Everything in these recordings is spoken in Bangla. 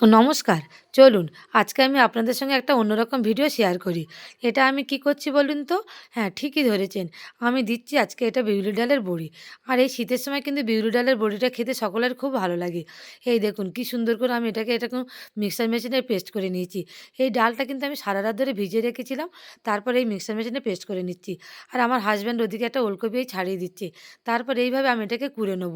নমস্কার। চলুন, আজকে আমি আপনাদের সঙ্গে একটা অন্যরকম ভিডিও শেয়ার করি। এটা আমি কি করছি বলুন তো? হ্যাঁ ঠিকই ধরেছেন। আমি দিচ্ছি আজকে এটা বিউলি ডালের বড়ি। আর এই শীতের সময় কিন্তু বিউলি ডালের বড়িটা খেতে সকলের খুব ভালো লাগে। এই দেখুন, কি সুন্দর করে আমি এটাকে এরকম মিক্সার মেশিনে পেস্ট করে নিয়েছি। এই ডালটা কিন্তু আমি সারা রাত ধরে ভিজিয়ে রেখেছিলাম। তারপরে এই মিক্সার মেশিনে পেস্ট করে নিচ্ছি। আর আমার হাজব্যান্ড ওদিকে একটা ওলকপি ছাড়িয়ে দিচ্ছে। তারপর এইভাবে আমি এটাকে কুড়ে নেব।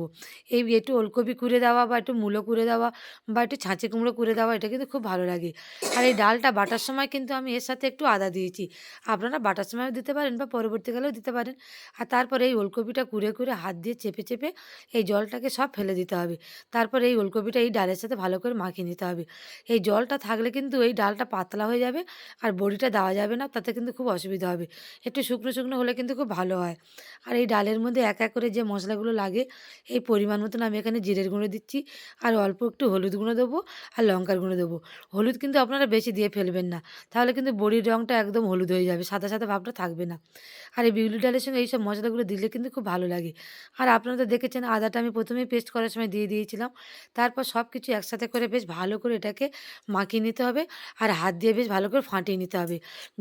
এই একটু ওলকপি কুড়ে দেওয়া বা একটু মূলো কুড়ে দেওয়া বা একটু ছাঁচে কুমড়ো করে দেওয়া, এটা কিন্তু খুব ভালো লাগে। আর এই ডালটা বাটার সময় কিন্তু আমি এর সাথে একটু আদা দিয়েছি। আপনারা বাটার সময়ও দিতে পারেন বা পরবর্তীকালেও দিতে পারেন। আর তারপরে এই ওলকপিটা কুড়ে কুড়ে হাত দিয়ে চেপে চেপে এই জলটাকে সব ফেলে দিতে হবে। তারপর এই ওলকপিটা এই ডালের সাথে ভালো করে মাখিয়ে নিতে হবে। এই জলটা থাকলে কিন্তু এই ডালটা পাতলা হয়ে যাবে আর বড়িটা দেওয়া যাবে না, তাতে কিন্তু খুব অসুবিধা হবে। একটু শুকনো শুকনো হলে কিন্তু খুব ভালো হয়। আর এই ডালের মধ্যে এক এক করে যে মশলাগুলো লাগে, এই পরিমাণ মতন আমি এখানে জিরের গুঁড়ো দিচ্ছি। আর অল্প একটু হলুদ গুঁড়ো দেবো। আর লঙ্কার গুঁড়ো দেবো। হলুদ কিন্তু আপনারা বেশি দিয়ে ফেলবেন না। তাহলে কিন্তু বড়ির রঙটা একদম হলুদ হয়ে যাবে সাদা সাদা ভাবটা থাকবে না। আর এই বিউলি ডালের সঙ্গে এইসব মশলাগুলো দিলে কিন্তু খুব ভালো লাগে। আর আপনারা তো দেখেছেন, আদাটা আমি প্রথমেই পেস্ট করার সময় দিয়ে দিয়েছিলাম। তারপর সব কিছু একসাথে করে বেশ ভালো করে এটাকে মাখিয়ে নিতে হবে। আর হাত দিয়ে বেশ ভালো করে ফাটিয়ে নিতে হবে।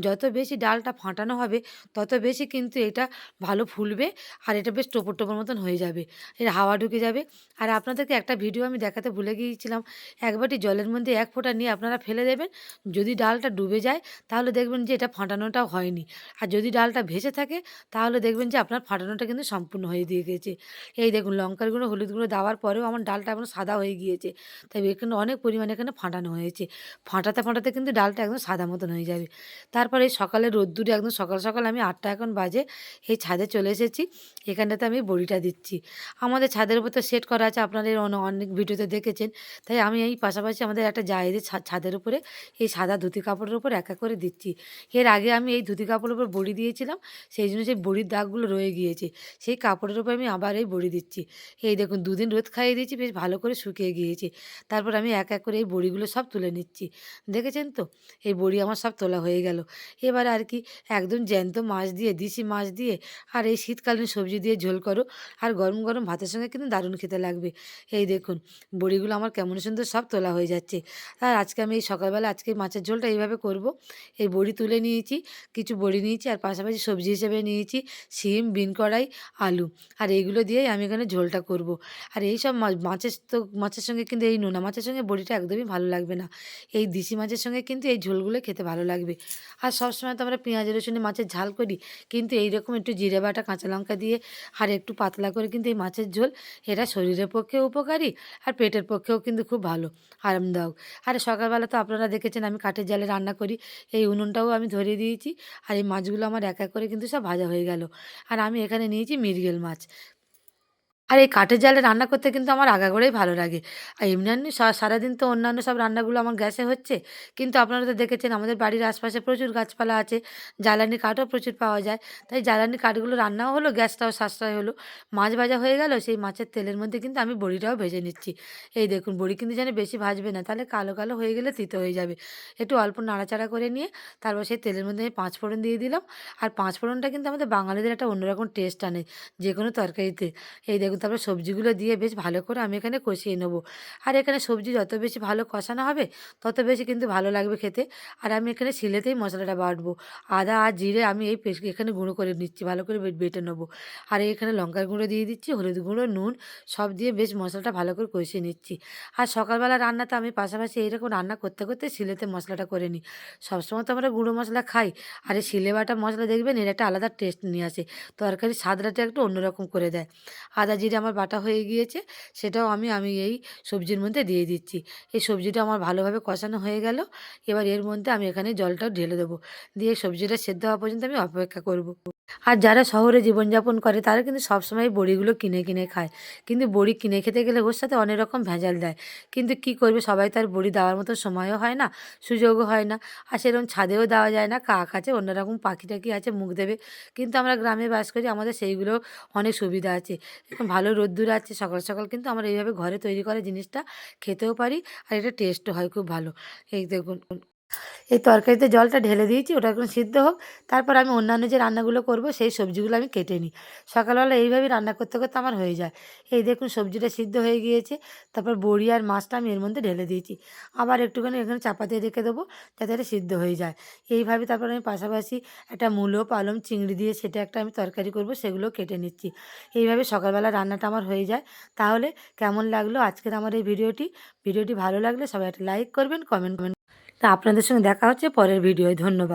যত বেশি ডালটা ফাটানো হবে, তত বেশি কিন্তু এটা ভালো ফুলবে আর এটা বেশ টোপর টোপর মতন হয়ে যাবে। এর হাওয়া ঢুকে যাবে। আর আপনাদেরকে একটা ভিডিও আমি দেখাতে ভুলে গিয়েছিলাম। এক বাটি জলের মধ্যে এক ফোঁটা নিয়ে আপনারা ফেলে দেবেন। যদি ডালটা ডুবে যায়, তাহলে দেখবেন যে এটা ফাটানোটাও হয়নি। আর যদি ডালটা ভেসে থাকে, তাহলে দেখবেন যে আপনার ফাটানোটা কিন্তু সম্পূর্ণ হয়ে দিয়ে গেছে। এই দেখুন, লঙ্কার গুঁড়ো, হলুদ গুঁড়ো দেওয়ার পরেও আমার ডালটা এখন সাদা হয়ে গিয়েছে। তাই এখানে অনেক পরিমাণে এখানে ফাটানো হয়েছে। ফাটাতে ফাটাতে কিন্তু ডালটা একদম সাদা মতন হয়ে যাবে। তারপরে এই সকালে রোদ্দুরে একদম সকাল সকাল আমি আটটা এখন বাজে, এই ছাদে চলে এসেছি। এখানটাতে আমি বড়িটা দিচ্ছি। আমাদের ছাদের উপর তো সেট করা আছে, আপনারা অনেক ভিডিওতে দেখেছেন। তাই আমি এই পাশাপাশি আমাদের একটা জায়েদের ছা- ছাদের উপরে। এই সাদা ধুতি কাপড়ের উপর এক এক করে দিচ্ছি। এর আগে আমি এই ধুতি কাপড়ের উপর বড়ি দিয়েছিলাম, সেই জন্য সেই বড়ির দাগগুলো রয়ে গিয়েছে। সেই কাপড়ের উপর আমি আবার এই বড়ি দিচ্ছি। এই দেখুন, দুদিন রোদ খাইয়ে দিয়েছি, বেশ ভালো করে শুকিয়ে গিয়েছে। তারপর আমি এক এক করে এই বড়িগুলো সব তুলে নিচ্ছি। দেখেছেন তো? এই বড়ি আমার সব তোলা হয়ে গেল। এবার আর কি, একদম জ্যান্ত মাছ দিয়ে, দিশি মাছ দিয়ে, আর এই শীতকালীন সবজি দিয়ে ঝোল করো। আর গরম গরম ভাতের সঙ্গে কিন্তু দারুণ খেতে লাগবে। এই দেখুন, বড়িগুলো আমার কেমন সুন্দর সব তোলা হয়ে যাচ্ছে। আর আজকে আমি এই সকালবেলা আজকে মাছের ঝোলটা এইভাবে করব। এই বড়ি তুলে নিয়েছি, কিছু বড়ি নিয়েছি আর পাশাপাশি সবজি হিসেবে নিয়েছি, শিম, বিন কড়াই, আলু। আর এইগুলো দিয়েই আমি এখানে ঝোলটা করব। আর এই সব মাছ মাছের তো, মাছের সঙ্গে কিন্তু এই নোনা মাছের সঙ্গে বড়িটা একদমই ভালো লাগবে না। এই দেশি মাছের সঙ্গে কিন্তু এই ঝোলগুলো খেতে ভালো লাগবে। আর সবসময় তো আমরা পেঁয়াজ, রসুনে, মাছের ঝাল করি, কিন্তু এইরকম একটু জিরে বাটা, কাঁচা লঙ্কা দিয়ে আর একটু পাতলা করে কিন্তু এই মাছের ঝোল, এটা শরীরের পক্ষেও উপকারী আর পেটের পক্ষেও কিন্তু খুব ভালো। আরামদায়ক আর সকালবেলা তো আপনারা দেখেছেন আমি কাঠের জালে রান্না করি, এই উনুনটাও আমি ধরিয়ে দিয়েছি। আর এই মাছগুলো আমার এক এক করে কিন্তু সব ভাজা হয়ে গেল। আর আমি এখানে নিয়েছি মৃগেল মাছ। আর এই কাঠের জালে রান্না করতে কিন্তু আমার আগাগোড়াই ভালো লাগে। আর এমনি সারাদিন তো অন্যান্য সব রান্নাগুলো আমার গ্যাসে হচ্ছে। কিন্তু আপনারা তো দেখেছেন আমাদের বাড়ির আশপাশে প্রচুর গাছপালা আছে, জ্বালানি কাঠও প্রচুর পাওয়া যায়। তাই জ্বালানি কাঠগুলো রান্নাও হলো, গ্যাসটাও সাশ্রয় হলো। মাছ ভাজা হয়ে গেল, সেই মাছের তেলের মধ্যে কিন্তু আমি বড়িটাও ভেজে নিচ্ছি। এই দেখুন, বড়ি কিন্তু যেন বেশি ভাজবে না, তাহলে কালো কালো হয়ে গেলে তিতো হয়ে যাবে। একটু অল্প নাড়াচাড়া করে নিয়ে তারপর সেই তেলের মধ্যে আমি পাঁচ ফোড়ন দিয়ে দিলাম। আর পাঁচ ফোড়নটা কিন্তু আমাদের বাঙালিদের একটা অন্যরকম টেস্ট আনে যে কোনো তরকারিতে। এই দেখুন তারপরে সবজিগুলো দিয়ে বেশ ভালো করে আমি এখানে কষিয়ে নেব। আর এখানে সবজি যত বেশি ভালো কষানো হবে, তত বেশি কিন্তু ভালো লাগবে খেতে। আর আমি এখানে শিলেতেই মশলাটা বাটবো। আদা আর জিরে আমি এই পেস্ট এখানে গুঁড়ো করে নিচ্ছি, ভালো করে বেটে নেব। আর এখানে লঙ্কার গুঁড়ো দিয়ে দিচ্ছি, হলুদ গুঁড়ো, নুন, সব দিয়ে বেশ মশলাটা ভালো করে কষিয়ে নিচ্ছি। আর সকালবেলা রান্নাতে আমি পাশাপাশি এইরকম রান্না করতে করতে শিলেতে মশলাটা করে নিই। সবসময় তো আমরা গুঁড়ো মশলা খাই, আর এই শিলে বাটা মশলা দেখবেন এর একটা আলাদা টেস্ট নিয়ে আসে। তরকারির স্বাদটা একটু অন্যরকম করে দেয়। আদা, জিরে আমার বাটা হয়ে গিয়েছে, সেটাও আমি আমি এই সবজির মধ্যে দিয়ে দিচ্ছি। এই সবজিটা আমার ভালোভাবে কষানো হয়ে গেল। এবার এর মধ্যে আমি এখানে জলটাও ঢেলে দেবো। দিয়ে সবজিটা সেদ্ধ হওয়া পর্যন্ত আমি অপেক্ষা করব। আর যারা শহরে জীবনযাপন করে, তারা কিন্তু সবসময় বড়িগুলো কিনে কিনে খায়। কিন্তু বড়ি কিনে খেতে গেলে ওর সাথে অনেক রকম ভেজাল দেয়। কিন্তু কি করবে? সবাই তার বড়ি দেওয়ার মতো সময়ও হয় না, সুযোগও হয় না। আর সেরকম ছাদেও দেওয়া যায় না, কাক আছে অন্যরকম পাখি টাকি আছে, মুখ দেবে। কিন্তু আমরা গ্রামে বাস করি, আমাদের সেইগুলো অনেক সুবিধা আছে। এখন ভালো রোদ্দুর আছে, সকাল সকাল কিন্তু আমরা এইভাবে ঘরে তৈরি করা জিনিসটা খেতেও পারি আর এটা টেস্টও হয় খুব ভালো। এই দেখুন এই তরকারিতে জলটা ঢেলে দিয়েছি, ওটা এখন সিদ্ধ হোক। তারপর আমি অন্যান্য যে রান্নাগুলো করব, সেই সবজিগুলো আমি কেটে নিই। সকালবেলা এইভাবেই রান্না করতে করতে আমার হয়ে যায়। এই দেখুন সবজিটা সিদ্ধ হয়ে গিয়েছে, তারপর বড়ি আর মাছটা আমি এর মধ্যে ঢেলে দিয়েছি। আবার একটুখানি এখানে চাপাতে রেখে দেবো, যাতে এটা সিদ্ধ হয়ে যায়। এইভাবে তারপর আমি পাশাপাশি একটা মূলো, পালং, চিংড়ি দিয়ে সেটা একটা আমি তরকারি করব সেগুলো কেটে নিচ্ছি। এইভাবে সকালবেলা রান্নাটা আমার হয়ে যায়। তাহলে কেমন লাগল আজকের আমার এই ভিডিওটি? ভিডিওটি ভালো লাগলে সবাই একটা লাইক করবেন, কমেন্ট তা আপনাদের সঙ্গে দেখা হচ্ছে পরের ভিডিওয়। ধন্যবাদ।